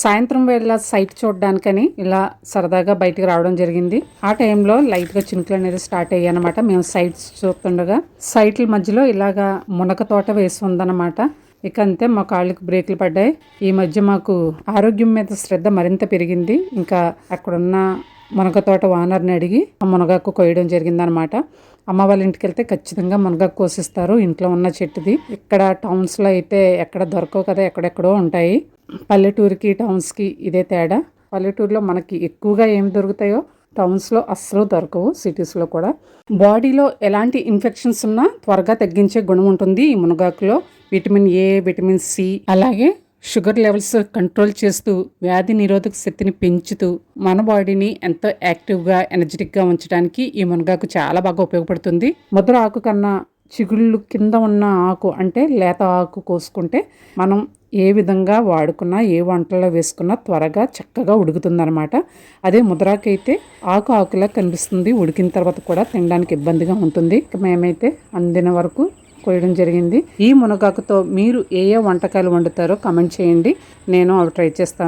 సాయంత్రం వేళ సైట్ చూడడానికని ఇలా సరదాగా బయటకు రావడం జరిగింది. ఆ టైంలో లైట్గా చినుకులు అనేది స్టార్ట్ అయ్యాయి అనమాట మేము సైట్స్ చూస్తుండగా సైట్ల మధ్యలో ఇలాగా మునక తోట వేసి ఉందన్నమాట. ఇక అంతే మా కాళ్ళకి బ్రేకులు పడ్డాయి. ఈ మధ్య మాకు ఆరోగ్యం మీద శ్రద్ధ మరింత పెరిగింది. ఇంకా అక్కడున్న మునగ తోట వానర్ని అడిగి ఆ మునగాకు కొయ్యడం జరిగిందనమాట అమ్మ వాళ్ళ ఇంటికి వెళ్తే ఖచ్చితంగా మునగాకు కోసిస్తారు. ఇంట్లో ఉన్న చెట్టుది. ఇక్కడ టౌన్స్లో అయితే ఎక్కడ దొరకవు కదా ఎక్కడెక్కడో ఉంటాయి. పల్లెటూరుకి టౌన్స్కి ఇదే తేడా. పల్లెటూరులో మనకి ఎక్కువగా ఏం దొరుకుతాయో టౌన్స్లో అస్సలు దొరకవు సిటీస్లో కూడా. బాడీలో ఎలాంటి ఇన్ఫెక్షన్స్ ఉన్నా త్వరగా తగ్గించే గుణం ఉంటుంది ఈ మునగాకులో. విటమిన్ ఏ విటమిన్ సి అలాగే షుగర్ లెవెల్స్ కంట్రోల్ చేస్తూ వ్యాధి నిరోధక శక్తిని పెంచుతూ మన బాడీని ఎంతో యాక్టివ్గా ఎనర్జెటిక్గా ఉంచడానికి ఈ మునగాకు చాలా బాగా ఉపయోగపడుతుంది. ముద్ర ఆకు కన్నా చిగుళ్ళు కింద ఉన్న ఆకు అంటే లేత ఆకు కోసుకుంటే మనం ఏ విధంగా వాడుకున్నా ఏ వంటల్లో వేసుకున్నా త్వరగా చక్కగా ఉడుకుతుందనమాట అదే ముద్రాకైతే ఆకు ఆకులా కనిపిస్తుంది. ఉడికిన తర్వాత కూడా తినడానికి ఇబ్బందిగా ఉంటుంది. మేమైతే అందిన వరకు కోయడం జరిగింది. ఈ మునగాకుతో మీరు ఏ ఏ వంటకాలు వండుతారో కమెంట్ చేయండి. నేను అవి ట్రై చేస్తాను.